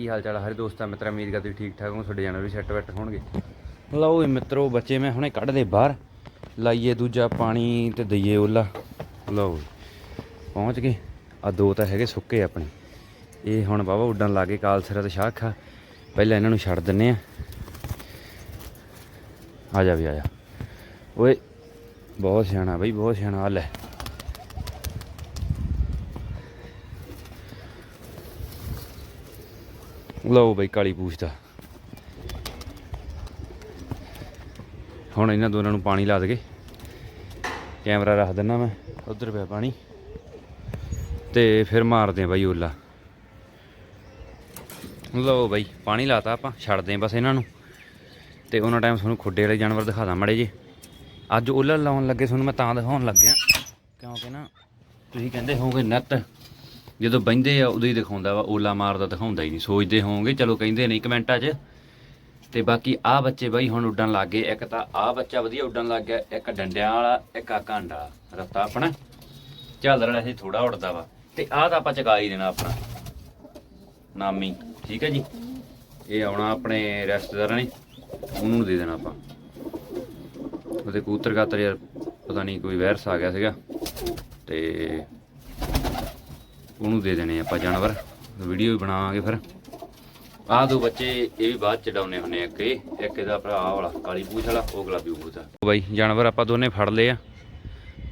ਕੀ ਹਾਲ ਚਾਲ ਆ? ਹਰੇ ਦੋਸਤਾਂ, ਮਿੱਤਰਾਂ, ਉਮੀਦ ਕਰਦੇ ਠੀਕ ਠਾਕ ਹੋ ਤੁਹਾਡੇ ਜਾਨਵਰ ਵੀ ਸੈੱਟ ਬੈਠ ਹੋਣਗੇ। ਲਓ ਇਹ ਮਿੱਤਰੋ, ਬੱਚੇ ਮੈਂ ਹੁਣੇ ਕੱਢ ਦੇ ਬਾਹਰ। ਲਾਈਏ ਦੂਜਾ ਪਾਣੀ ਤੇ ਦਈਏ ਉਹਲਾ ਲਓ ਪਹੁੰਚ ਗਏ। ਆ ਦੋ ਤਾਂ ਹੈਗੇ ਸੁੱਕੇ ਆਪਣੇ। ਇਹ ਹੁਣ ਬਾਬਾ ਉੱਡਣ ਲੱਗੇ ਕਾਲਸਰਾ ਤੇ ਸ਼ਾਖਾ। ਪਹਿਲਾਂ ਇਹਨਾਂ ਨੂੰ ਛੱਡ ਦਿੰਨੇ ਆ। ਆ ਜਾ ਵੀ, ਆ ਜਾ। ਓਏ, ਬਹੁਤ ਸਿਆਣਾ ਬਈ, ਬਹੁਤ ਸਿਆਣਾ, ਆ ਹੈ ਲਓ ਬਈ ਕਾਲੀ ਪੂਛ ਦਾ। ਹੁਣ ਇਹਨਾਂ ਦੋਨਾਂ ਨੂੰ ਪਾਣੀ ਲਾ ਦਗੇ ਕੈਮਰਾ ਰੱਖ ਦਿੰਨਾ ਮੈਂ, ਉਧਰ ਪਿਆ ਪਾਣੀ। ਤੇ ਫਿਰ ਮਾਰਦੇ ਆ ਬਾਈ ਓਲਾ। ਲਓ ਬਾਈ, ਪਾਣੀ ਲਾਤਾ ਆਪਾਂ, ਛੱਡਦੇ ਆ ਬਸ ਇਹਨਾਂ ਨੂੰ। ਤੇ ਉਹਨਾਂ ਟਾਈਮ ਤੁਹਾਨੂੰ ਖੁੱਡੇ ਵਾਲੇ ਜਾਨਵਰ ਦਿਖਾ ਦਾਂ ਮੜੇ ਜੇ। ਅੱਜ ਓਲਾ ਲਾਉਣ ਲੱਗੇ, ਤੁਹਾਨੂੰ ਮੈਂ ਤਾਂ ਦਿਖਾਉਣ ਲੱਗਿਆ। ਕਿਉਂਕਿ ਨਾ ਤੁਸੀਂ ਕਹਿੰਦੇ ਹੋਗੇ ਨੱਤ। ਜਦੋਂ ਬਹਿੰਦੇ ਆ, ਉਦੋਂ ਹੀ ਦਿਖਾਉਂਦਾ ਵਾ, ਓਲਾ ਮਾਰਦਾ ਦਿਖਾਉਂਦਾ ਹੀ ਨਹੀਂ। ਸੋਚਦੇ ਹੋਵੋਗੇ, ਚਲੋ ਕਹਿੰਦੇ ਨਹੀਂ ਕਮੈਂਟਾਂ 'ਚ ਤੇ ਬਾਕੀ ਆ ਬੱਚੇ ਬਾਈ ਹੁਣ ਉੱਡਣ ਲੱਗ ਗਏ। ਇੱਕ ਤਾਂ ਆ ਬੱਚਾ ਵਧੀਆ ਉੱਡਣ ਲੱਗ ਗਿਆ, ਇੱਕ ਡੰਡਿਆਂ ਵਾਲਾ, ਇੱਕ ਆ ਕਾਂਡਾ। ਰਸਤਾ ਆਪਣਾ। ਝਾਲਰ ਵਾਲਾ ਸੀ ਥੋੜਾ ਉੱਡਦਾ ਵਾ। ਤੇ ਆਹ ਤਾਂ ਆਪਾਂ ਚਕਾ ਹੀ ਦੇਣਾ ਆਪਣਾ। ਨਾਮੀ, ਠੀਕ ਹੈ ਜੀ? ਇਹ ਆਉਣਾ ਆਪਣੇ ਰਿਸ਼ਤੇਦਾਰਾਂ ਨੇ। ਉਹਨੂੰ ਦੇ ਦੇਣਾ ਆਪਾਂ। ਉਹਦੇ ਕੂਤਰ ਕਾਤਰ ਯਾਰ ਪਤਾ ਨਹੀਂ ਕੋਈ ਵਾਇਰਸ ਆ ਗਿਆ ਸੀਗਾ। ਤੇ ਉਹਨੂੰ ਦੇ ਦੇਣੇ ਆਪਾਂ ਜਾਨਵਰ। ਵੀਡੀਓ ਵੀ ਬਣਾਵਾਂਗੇ ਫਿਰ। ਆਹ ਦੋ ਬੱਚੇ, ਇਹ ਵੀ ਬਾਅਦ ਚ ਡਾਉਨੇ ਹੁੰਨੇ ਆ ਅੱਗੇ। ਇੱਕ ਇਹਦਾ ਭਰਾ ਵਾਲਾ, ਕਾਲੀ ਪੂਛ ਵਾਲਾ, ਉਹ ਗੁਲਾਬੀ ਪੂਛ ਦਾ ਬਾਈ, ਜਾਨਵਰ ਆਪਾਂ ਦੋਨੇ ਫੜ ਲਏ ਆ।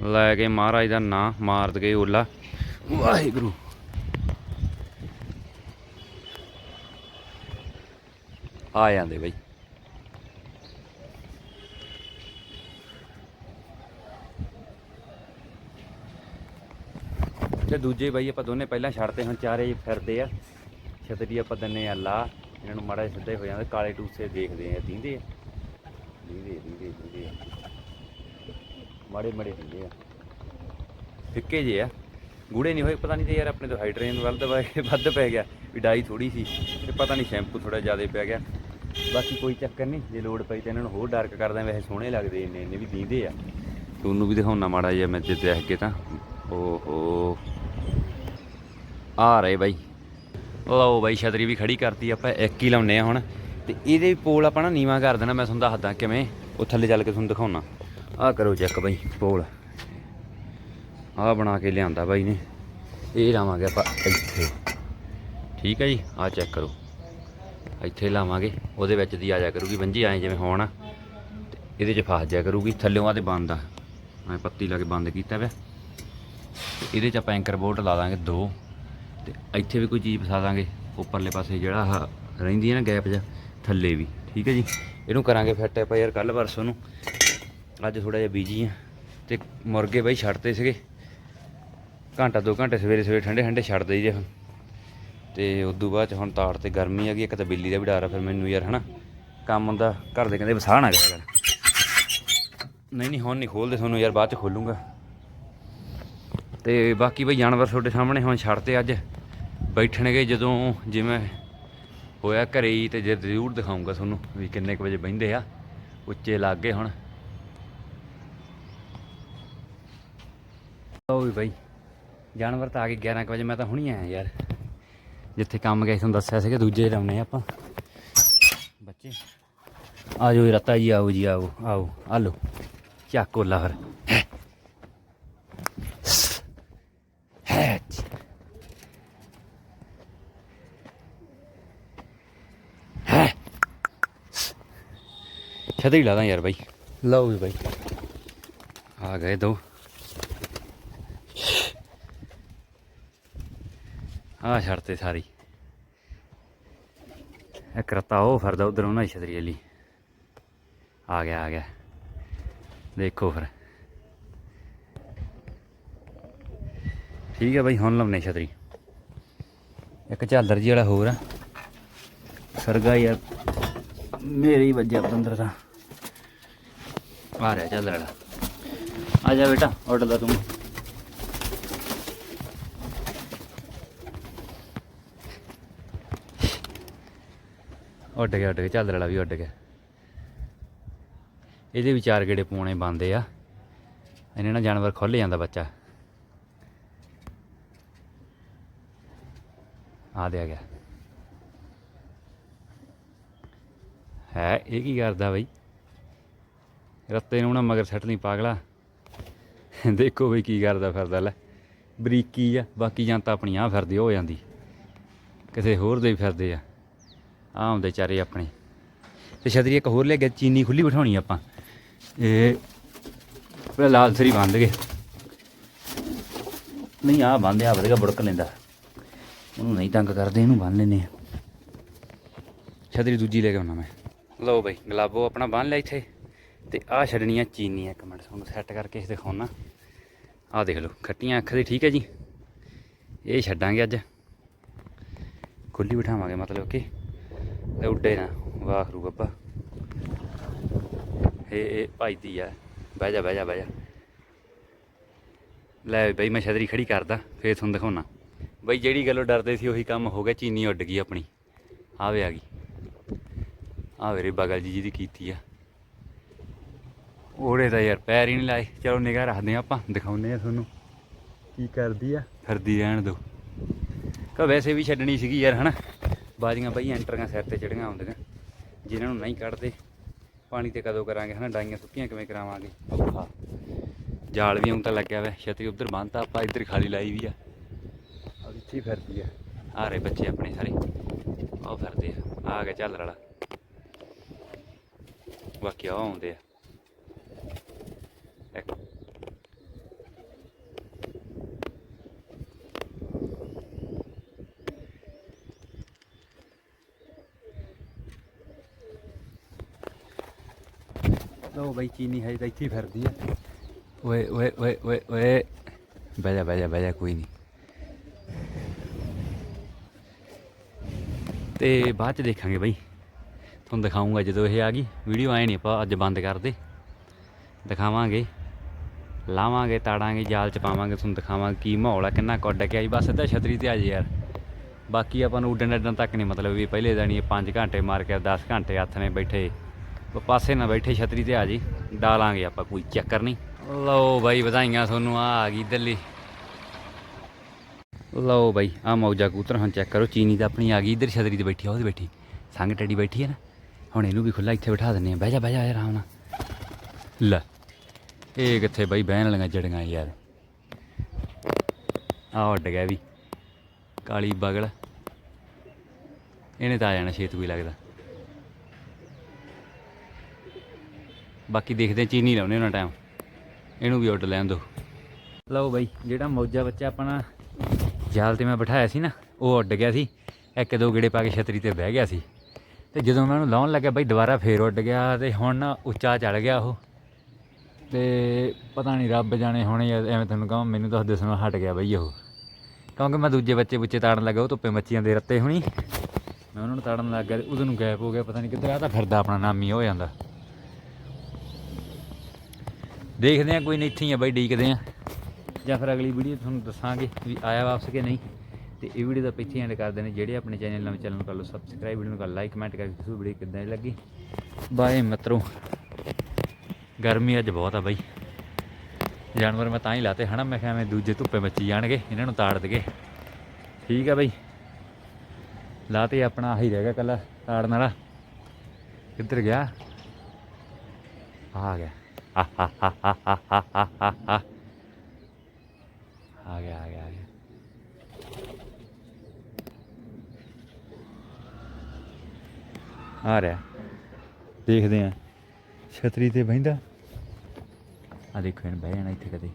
ਲੈ ਕੇ ਮਹਾਰਾਜ ਦਾ ਨਾਂ ਮਾਰਦ ਗਏ ਓਲਾ। ਵਾਹਿਗੁਰੂ। ਆ ਜਾਂਦੇ ਬਾਈ। ਤੇ ਦੂਜੇ ਬਾਈ ਆਪਾਂ ਦੋਨੇ ਪਹਿਲਾਂ ਛੱਡਦੇ ਹੁਣ ਚਾਰੇ ਫਿਰਦੇ ਆ। ਛਤਰੀ ਆਪਾਂ ਦੰਨੇ ਆ ਲਾ, ਇਹਨਾਂ ਨੂੰ ਮਾੜਾ ਜਿਹਾ ਸਿੱਧੇ ਹੋ ਜਾਂਦੇ, ਕਾਲੇ ਟੂਸੇ ਦੇਖਦੇ ਆ, ਦੀਂਦੇ ਆ। ਦੀਂਦੇ ਦੀਂਦੇ ਦੀਂਦੇ ਮਾੜੇ ਮਾੜੇ ਹੁੰਦੇ ਆ। ਫਿੱਕੇ ਜੇ ਆ। ਗੂੜੇ ਨਹੀਂ ਹੋਏ, ਪਤਾ ਨਹੀਂ ਤੇ ਯਾਰ ਆਪਣੇ ਤੋਂ ਹਾਈਡਰੇਨ ਵੱਧ ਦਾ ਵੱਧ ਪੈ ਗਿਆ। ਵੀ ਡਾਈ ਥੋੜੀ ਸੀ ਤੇ ਪਤਾ ਨਹੀਂ ਸ਼ੈਂਪੂ ਥੋੜਾ ਜ਼ਿਆਦਾ ਪੈ ਗਿਆ। ਬਾਕੀ ਕੋਈ ਚੱਕਰ ਨਹੀਂ, ਜੇ ਲੋੜ ਪਈ ਤਾਂ ਇਹਨਾਂ ਨੂੰ ਹੋਰ ਡਾਰਕ ਕਰਦਾ, ਵੈਸੇ ਸੋਹਣੇ ਲੱਗਦੇ ਇੰਨੇ ਇੰਨੇ ਵੀ ਦੀਂਦੇ ਆ। ਤੁਹਾਨੂੰ ਵੀ ਦਿਖਾਉਣਾ ਮਾੜਾ ਜਿਹਾ ਮੈਂ ਜੇ ਦੇਖ ਕੇ ਤਾਂ। ਓਹੋ। ਆ ਰਹੇ ਬਾਈ। ਲਓ ਬਾਈ, ਛਤਰੀ ਵੀ ਖੜੀ ਕਰਤੀ, ਆਪਾਂ ਇੱਕ ਹੀ ਲਾਉਨੇ ਆ ਹੁਣ। ਤੇ ਇਹਦੇ ਪੋਲ ਆਪਾਂ ਨਾ ਨੀਵਾ ਕਰ ਦੇਣਾ, ਮੈਂ ਤੁਹਾਨੂੰ ਦੱਸਦਾ ਕਿਵੇਂ। ਉਹ ਥੱਲੇ ਚੱਲ ਕੇ ਤੁਹਾਨੂੰ ਦਿਖਾਉਣਾ। ਆਹ ਕਰੋ ਚੈੱਕ ਬਾਈ, ਪੋਲ। ਆਹ ਬਣਾ ਕੇ ਲਿਆਂਦਾ ਬਾਈ ਨੇ। ਇਹ ਲਾਵਾਂਗੇ ਆਪਾਂ ਇੱਥੇ। ਠੀਕ ਹੈ ਜੀ ਆਹ ਚੈੱਕ ਕਰੋ। ਇੱਥੇ ਲਾਵਾਂਗੇ, ਉਹਦੇ ਵਿੱਚ ਦੀ ਆ ਜਾ ਕਰੂਗੀ ਵੰਜੀ ਐਂ ਜਿਵੇਂ ਹੋਣ। ਤੇ ਇਹਦੇ 'ਚ ਫਸ ਜਾ ਕਰੂਗੀ, ਥੱਲੇੋਂ ਆ ਤੇ ਬੰਦ ਆ। ਮੈਂ ਪੱਤੀ ਲਾ ਕੇ ਬੰਦ ਕੀਤਾ ਪਿਆ। ਤੇ ਇਹਦੇ 'ਚ ਆਪਾਂ ਐਂਕਰ ਬੋਲਟ ਲਾ ਦਾਂਗੇ ਦੋ। ਤੇ ਇੱਥੇ ਵੀ ਕੋਈ ਚੀਜ਼ ਫਸਾ ਦਾਂਗੇ, ਉੱਪਰਲੇ ਪਾਸੇ ਜਿਹੜਾ ਆਹ ਰਹਿੰਦੀ ਹੈ ਨਾ ਗੈਪ ਜਾਂ ਥੱਲੇ ਵੀ, ਠੀਕ ਹੈ ਜੀ? ਇਹਨੂੰ ਕਰਾਂਗੇ ਫਿੱਟ ਆਪਾਂ ਯਾਰ ਕੱਲ ਪਰਸੋਂ ਨੂੰ। ਅੱਜ ਥੋੜਾ ਜਿਹਾ ਬੀਜੀ ਆ ਤੇ ਮੁਰਗੇ ਬਾਈ ਛੱਡਦੇ ਸੀਗੇ। ਘੰਟਾ ਦੋ ਘੰਟੇ ਸਵੇਰੇ ਸਵੇਰੇ ਠੰਡੇ ਠੰਡੇ ਛੱਡ ਦਈਦੇ ਹੁਣ। ਤੇ ਤੋਂ ਬਾਅਦ ਚ ਹੁਣ ਤਾੜ ਤੇ ਗਰਮੀ ਆ ਗਈ, ਇੱਕ ਤਾਂ ਬਿੱਲੀ ਦਾ ਵੀ ਡਰ ਆ ਫਿਰ ਮੈਨੂੰ ਯਾਰ, ਹਨਾ? ਕੰਮ ਹੁੰਦਾ, ਘਰ ਦੇ ਕਹਿੰਦੇ ਵਸਾ ਨਾ ਕਰਿਆ ਕਰ। ਨਹੀਂ ਨਹੀਂ, ਹੁਣ ਨਹੀਂ ਖੋਲਦੇ, ਤੁਹਾਨੂੰ ਯਾਰ ਬਾਅਦ ਚ ਖੋਲੂੰਗਾ। ਤੇ ਬਾਕੀ ਬਈ ਜਾਨਵਰ ਤੁਹਾਡੇ ਸਾਹਮਣੇ ਹੁਣ ਛੱਡਤੇ ਅੱਜ। ਬੈਠਣਗੇ ਜਦੋਂ ਜਿਵੇਂ ਹੋਇਆ ਘਰੇ ਹੀ ਤੇ ਜੇ ਜ਼ਰੂਰ ਦਿਖਾਉਂਗਾ ਤੁਹਾਨੂੰ ਵੀ ਕਿੰਨੇ ਕੁ ਵਜੇ ਬਹਿੰਦੇ ਆ। ਉੱਚੇ ਲੱਗ ਗਏ ਹੁਣ। ਆਓ ਵੀ ਬਾਈ, ਜਾਨਵਰ ਤਾਂ ਆ ਗਏ 11 ਕੁ ਵਜੇ, ਮੈਂ ਤਾਂ ਹੁਣੀ ਆਇਆ ਯਾਰ। ਜਿੱਥੇ ਕੰਮ ਗਏ ਤੁਹਾਨੂੰ ਦੱਸਿਆ ਸੀਗਾ, ਦੂਜੇ ਲਾਉਣੇ ਆਪਾਂ। ਬੱਚੇ, ਆ ਜਾਓ ਰਤਾ ਜੀ, ਆਓ ਜੀ, ਆਓ ਆਓ ਆ ਲਓ ਚੱਕ ਕੋਲਾ ਫਿਰ ਹੈਚ ਹੈ ਛਤਰੀ ਲਾ ਦਾਂ ਯਾਰ ਬਾਈ। ਲਓ ਵੀ ਬਾਈ। ਆ ਗਏ ਦੋ। ਆ ਛੱਡਤੇ ਸਾਰੀ। ਇੱਕ ਰਤਾ ਉਹ ਫਿਰਦਾ ਉਧਰ ਉਹਨਾਂ ਦੀ ਛਤਰੀ ਵਾਲੀ। ਆ ਗਿਆ ਆ ਗਿਆ। ਦੇਖੋ ਫਿਰ। ਠੀਕ ਹੈ ਬਾਈ ਹੁਣ ਲਾਉਨੇ ਛਤਰੀ ਇੱਕ ਝਾਲਰ ਜੀ ਵਾਲਾ ਹੋਰ ਆ। ਸਰਗਾ ਯਾਰ ਮੇਰੇ ਹੀ ਵੱਜਿਆ ਪਤੰਦਰ ਦਾ ਆ ਰਿਹਾ ਝਾਲਰ ਵਾਲਾ ਆ ਜਾ ਬੇਟਾ ਉੱਡ ਤੂੰ ਉੱਡ ਗਿਆ ਉੱਡ ਗਿਆ। ਝਾਲਰ ਵਾਲਾ ਵੀ ਉੱਡ ਗਿਆ। ਇਹਦੇ ਵੀ ਚਾਰ ਗੇੜੇ ਪਾਉਣੇ ਬੰਦੇ ਆ। ਇਹਨੇ ਨਾਲ ਜਾਨਵਰ ਖੁੱਲ ਜਾਂਦਾ ਬੱਚਾ। ਆ ਦੇ ਆ ਗਿਆ। ਹੈ, ਇਹ ਕੀ ਕਰਦਾ ਬਈ? ਰੱਤੇ ਨੂੰ ਨਾ ਮਗਰ ਸੱਟ ਨਹੀਂ ਪਾਗਲਾ। ਦੇਖੋ ਬਈ ਕੀ ਕਰਦਾ ਫਿਰਦਾ ਲੈ। ਬਰੀਕੀ ਆ, ਬਾਕੀ ਜਾਂ ਤਾਂ ਆਪਣੀ ਆ ਫਿਰਦੀ ਹੋ ਜਾਂਦੀ। ਕਿਸੇ ਹੋਰ ਦੇ ਵੀ ਫਿਰਦੇ ਆ। ਆ ਆਉਂਦੇ ਚਾਰੇ ਆਪਣੇ। ਤੇ ਛਤਰੀ ਇੱਕ ਹੋਰ ਲੈ ਗਿਆ ਚੀਨੀ ਖੁੱਲੀ ਬਿਠਾਉਣੀ ਆਪਾਂ। ਇਹ ਪਹਿਲਾਂ ਲਾਲ ਸਰੀ ਬੰਦ ਗਏ ਨਹੀਂ ਆ ਬੰਦ ਆ ਵਧੇਗਾ ਬੁੜਕ ਲੈਂਦਾ। ਉਹਨੂੰ ਨਹੀਂ ਤੰਗ ਕਰਦੇ, ਇਹਨੂੰ ਬੰਨ ਲੈਨੇ ਆ ਛਤਰੀ ਦੂਜੀ ਲੈ ਕੇ ਆਉਣਾ ਮੈਂ। ਲਓ ਬਈ, ਗਲਾਬੋ ਆਪਣਾ ਬੰਨ ਲੈ ਇੱਥੇ। ਤੇ ਆ ਛੱਡਣੀਆਂ ਚੀਨੀਆਂ, ਇੱਕ ਮਿੰਟ, ਤੁਹਾਨੂੰ ਸੈੱਟ ਕਰਕੇ ਦਿਖਾਉਣਾ। ਆ ਦੇਖ ਲਓ, ਖੱਟੀਆਂ ਅੱਖ ਦੀ, ਠੀਕ ਹੈ ਜੀ? ਇਹ ਛੱਡਾਂਗੇ ਅੱਜ। ਖੁੱਲੀ ਬਿਠਾਵਾਂਗੇ, ਮਤਲਬ ਕਿ ਤੇ ਉੱਡੇ ਨਾ। ਵਾਖਰੂ ਬੱਬਾ। ਇਹ ਇਹ ਭਾਈਦੀ ਆ। ਬਹਿ ਜਾ ਬਹਿ ਜਾ ਬਹਿ ਜਾ। ਲੈ ਬਈ, ਮੈਂ ਛਤਰੀ ਖੜੀ ਕਰਦਾ, ਫੇਰ ਤੁਹਾਨੂੰ ਦਿਖਾਉਣਾ। ਬਈ, ਜਿਹੜੀ ਗੱਲੋਂ ਡਰਦੇ ਸੀ, ਉਹੀ ਕੰਮ ਹੋ ਗਿਆ, ਚੀਨੀ ਉੱਡ ਗਈ ਆਪਣੀ। ਆਵੇ ਆ ਗਈ। ਆਵੇ ਵੇਰੇ ਬਗਲ ਜੀ ਦੀ ਕੀਤੀ ਆ। ਉਹੜੇ ਤਾਂ ਯਾਰ ਪੈਰ ਹੀ ਨਹੀਂ ਲਾਏ। ਚਲੋ ਨਿਗਾਹ ਰੱਖਦੇ ਆ ਆਪਾਂ ਦਿਖਾਉਨੇ ਆ ਤੁਹਾਨੂੰ ਕੀ ਕਰਦੀ ਆ। ਫਿਰਦੀ ਰਹਿਣ ਦੋ ਕਾ ਵੈਸੇ ਵੀ ਛੱਡਣੀ ਸੀਗੀ ਯਾਰ, ਹਨਾ? ਬਾਜੀਆਂ ਬਈ ਐਂਟਰੀਆਂ ਸਿਰ ਤੇ ਚੜੀਆਂ ਆਉਂਦੀਆਂ ਜਿਨ੍ਹਾਂ ਨੂੰ ਨਹੀਂ ਕੱਢਦੇ, ਪਾਣੀ ਤੇ ਕਦੋਂ ਕਰਾਂਗੇ, ਹਨਾ? ਡਾਈਆਂ ਸੁੱਕੀਆਂ ਕਿਵੇਂ ਕਰਾਵਾਂਗੇ? ਔਖਾ। ਜਾਲ ਵੀ ਹੁਣ ਤਾਂ ਲੱਗਿਆ ਵਾ ਛਤਰੀ ਉਧਰ ਬੰਨਤਾ ਆਪਾਂ, ਇੱਧਰ ਖਾਲੀ ਲਾਈ ਵੀ ਆ। ਆ ਇੱਥੇ ਹੀ ਫਿਰਦੀ ਆ। ਆ ਰਹੇ ਬੱਚੇ ਆਪਣੇ ਸਾਰੇ। ਆਹ ਫਿਰਦੇ ਆ। ਆ ਗਿਆ ਚੱਲ ਰਲਾ ਬਾਕੀ ਆ ਆਉਂਦੇ ਆ। ਇੱਕ ਲਓ ਬਈ ਚੀਨੀ ਹੈ ਤਾਂ ਇੱਥੇ ਹੀ ਫਿਰਦੀ ਆ। ਓਏ ਓਏ ਓਏ ਓਏ ਓਏ। ਬਹਿ ਜਾ ਬਹਿ ਜਾ ਬਹਿ ਜਾ, ਕੋਈ ਨਹੀਂ। ਤੇ ਬਾਅਦ ਚ ਦੇਖਾਂਗੇ ਬਈ। ਤੁਹਾਨੂੰ ਦਿਖਾਉਂਗਾ ਜਦੋਂ ਇਹ ਆ ਗਈ। ਵੀਡੀਓ ਆਏ ਨਹੀਂ ਆਪਾਂ ਅੱਜ ਬੰਦ ਕਰਦੇ। ਦਿਖਾਵਾਂਗੇ। ਲਾਵਾਂਗੇ, ਤਾੜਾਂਗੇ, ਜਾਲ ਚ ਪਾਵਾਂਗੇ, ਤੁਹਾਨੂੰ ਦਿਖਾਵਾਂਗੇ ਕੀ ਮਾਹੌਲ ਆ, ਕਿੰਨਾ ਕੁ ਉੱਡ ਕੇ ਆਈ ਬਸ ਸਿੱਧਾ ਛਤਰੀ ਤੇ ਆ ਜੀ ਯਾਰ। ਬਾਕੀ ਆਪਾਂ ਨੂੰ ਉੱਡਣ ਅੱਡਣ ਤੱਕ ਨਹੀਂ ਮਤਲਬ ਵੀ ਪਹਿਲੇ ਦਿਨ 5 ਘੰਟੇ ਮਾਰ ਕੇ 10 ਘੰਟੇ ਹੱਥ ਨੇ ਬੈਠੇ। ਪਾਸੇ ਨਾ ਬੈਠੇ ਛਤਰੀ ਤੇ ਆ ਜੀ, ਡਾਲਾਂਗੇ ਆਪਾਂ, ਕੋਈ ਚੱਕਰ ਨਹੀਂ। ਲਓ ਬਾਈ, ਵਧਾਈਆਂ ਤੁਹਾਨੂੰ, ਆ ਆ ਗਈ ਦਿੱਲੀ। ਲਓ ਬਾਈ ਆ ਮੌਜਾ ਕਬੂਤਰ, ਹੁਣ ਚੈੱਕ ਕਰੋ, ਚੀਨੀ ਤਾਂ ਆਪਣੀ ਆ ਗਈ, ਇੱਧਰ ਛਤਰੀ ਤੇ ਬੈਠੀ ਆ, ਉਹਦੇ ਬੈਠੀ। ਸੰਗ ਟੱਡੀ ਬੈਠੀ ਹੈ ਨਾ। ਹੁਣ ਇਹਨੂੰ ਵੀ ਖੁੱਲਾ ਇੱਥੇ ਬਿਠਾ ਦਿੰਨੇ ਆ ਬਹਿ ਜਾ ਬਹਿ ਜਾ ਯਾਰ ਆਰਾਮ ਨਾਲ। ਲੈ। ਇਹ ਕਿੱਥੇ ਬਾਈ ਬਹਿਣ ਵਾਲੀਆਂ ਜੜੀਆਂ ਯਾਰ। ਆ ਉੱਡ ਗਿਆ ਵੀ। ਕਾਲੀ ਬਗਲ। ਇਹਨੇ ਤਾਂ ਆ ਜਾਣਾ ਛੇਤੂ ਹੀ ਲੱਗਦਾ। ਬਾਕੀ ਦੇਖਦੇ ਚੀਨੀ ਲਾਉਨੇ ਉਹਨਾਂ ਟਾਈਮ ਇਹਨੂੰ ਵੀ ਉੱਡ ਲੈਣ ਦੋ। ਲਓ ਬਾਈ, ਜਿਹੜਾ ਮੌਜਾ ਬੱਚਾ ਆਪਣਾ ਜਾਲ ਤੇ ਮੈਂ ਬਿਠਾਇਆ ਸੀ ਨਾ, ਉਹ ਉੱਡ ਗਿਆ ਸੀ। ਇੱਕ ਦੋ ਗੇੜੇ ਪਾ ਕੇ ਛਤਰੀ ਤੇ ਬਹਿ ਗਿਆ ਸੀ। ਤੇ ਜਦੋਂ ਮੈਂ ਉਹਨੂੰ ਲਾਉਣ ਲੱਗਿਆ ਬਾਈ, ਦੁਬਾਰਾ ਫੇਰ ਉੱਡ ਗਿਆ ਤੇ ਹੁਣ ਨਾ ਉੱਚਾ ਚੜ ਗਿਆ ਉਹ। ਅਤੇ ਪਤਾ ਨਹੀਂ ਰੱਬ ਜਾਣੇ ਹੋਣੇ ਐਵੇਂ ਤੁਹਾਨੂੰ ਕਹਾਂ, ਮੈਨੂੰ ਤਾਂ ਦਿਸਣੋਂ ਹਟ ਗਿਆ ਬਈ ਉਹ। ਕਿਉਂਕਿ ਮੈਂ ਦੂਜੇ ਬੱਚੇ ਬੁੱਚੇ ਤਾੜਨ ਲੱਗਾ, ਉਹ ਧੁੱਪੇ ਮੱਛੀਆਂ ਦੇ ਰੱਤੇ ਹੋਣੀ। ਮੈਂ ਉਹਨਾਂ ਨੂੰ ਤਾੜਨ ਲੱਗ ਗਿਆ ਤੇ ਉਦੋਂ ਨੂੰ ਗਾਇਬ ਹੋ ਗਿਆ, ਪਤਾ ਨਹੀਂ ਕਿੱਧਰ ਆ ਤਾਂ ਫਿਰਦਾ ਆਪਣਾ ਨਾਮੀ ਹੋ ਜਾਂਦਾ। ਦੇਖਦੇ ਆ ਕੋਈ ਨਹੀਂ ਇੱਥੇ ਹੀ ਆ ਬਾਈ, ਡੀਕਦੇ ਆ ਜਾਂ ਫਿਰ ਅਗਲੀ ਵੀਡੀਓ ਤੁਹਾਨੂੰ ਦੱਸਾਂਗੇ ਵੀ ਆਇਆ ਵਾਪਸ ਕਿ ਨਹੀਂ। ਤੇ ਇਹ ਵੀਡੀਓ ਦਾ ਪਿੱਛੇ ਐਂਡ ਕਰਦੇ ਨੇ ਜਿਹੜੇ ਆਪਣੇ ਚੈਨਲ ਨਵੇਂ ਚੈਨਲ ਨੂੰ ਕਰ ਲਓ ਸਬਸਕ੍ਰਾਈਬ ਵੀਡੀਓ ਨੂੰ ਕਰ ਲਾਈਕ ਕਮੈਂਟ ਕਰਕੇ ਦੱਸੋ ਵੀਡੀਓ ਕਿੱਦਾਂ ਦੀ ਲੱਗੀ। ਬਾਏ ਮਿੱਤਰੋ। ਗਰਮੀ ਅੱਜ ਬਹੁਤ ਆ ਬਾਈ। ਜਾਨਵਰ ਮੈਂ ਤਾਂ ਹੀ ਲਾਤੇ, ਹਨਾ? ਮੈਂ ਕਿਹਾ ਦੂਜੇ ਧੁੱਪੇ ਮੱਚੀ ਜਾਣਗੇ, ਇਹਨਾਂ ਨੂੰ ਤਾੜ ਦਗੇ ਠੀਕ ਆ ਬਾਈ। ਲਾਤੇ ਆਪਣਾ ਆਹੀ ਰਹਿ ਗਿਆ ਕੱਲਾ ਤਾੜਨ ਵਾਲਾ। ਕਿੱਧਰ ਗਿਆ? ਆ ਗਿਆ। ਆ ਗਿਆ ਆ ਗਿਆ ਆ ਗਿਆ। ਆ ਰਿਹਾ। ਦੇਖਦੇ ਆ। ਛਤਰੀ ਤੇ ਬੈਂਦਾ ਆ ਦੇਖੋ ਇਹਨੇ ਬਹਿ ਜਾਣਾ ਇੱਥੇ ਕਦੇ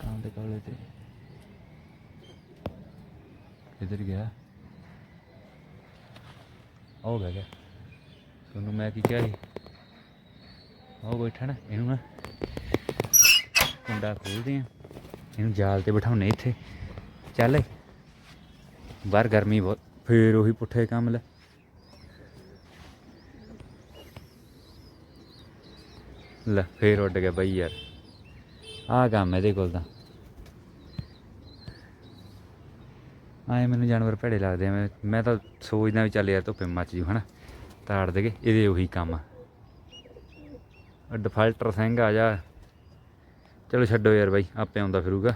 ਕਾਂ ਦੇ ਕੋਲੇ ਤੇ ਕਿੱਧਰ ਗਿਆ ਹੋ ਗਿਆ ਤੁਹਾਨੂੰ ਮੈਂ ਕੀ ਕਿਹਾ ਸੀ ਉਹ ਬੈਠਾ ਨਾ ਇਹਨੂੰ ਨਾ ਕੁੰਡਾ ਖੋਲਦੇ ਆ ਇਹਨੂੰ ਜਾਲ ਤੇ ਬਿਠਾਉਨੇ ਇੱਥੇ ਚੱਲ ਬਾਹਰ ਗਰਮੀ ਬਹੁਤ ਫੇਰ ਉਹੀ ਪੁੱਠੇ ਕੰਮ ਲੈ ਲੈ, ਫੇਰ ਉੱਡ ਗਿਆ ਬਈ ਯਾਰ। ਆਹ ਕੰਮ ਇਹਦੇ ਕੋਲ ਤਾਂ। ਆਏ ਮੈਨੂੰ ਜਾਨਵਰ ਭੇੜੇ ਲੱਗਦੇ ਆ, ਮੈਂ ਮੈਂ ਤਾਂ ਸੋਚਦਾ ਵੀ ਚੱਲ ਯਾਰ ਧੁੱਪੇ ਮੱਚ ਜੂ, ਹਨਾ। ਤਾੜ ਦੇਗੇ, ਇਹਦੇ ਉਹੀ ਕੰਮ ਆ। ਡਿਫਾਲਟਰ ਸਿੰਘ ਆ ਜਾ। ਚਲੋ ਛੱਡੋ ਯਾਰ ਬਾਈ, ਆਪੇ ਆਉਂਦਾ ਫਿਰੂਗਾ।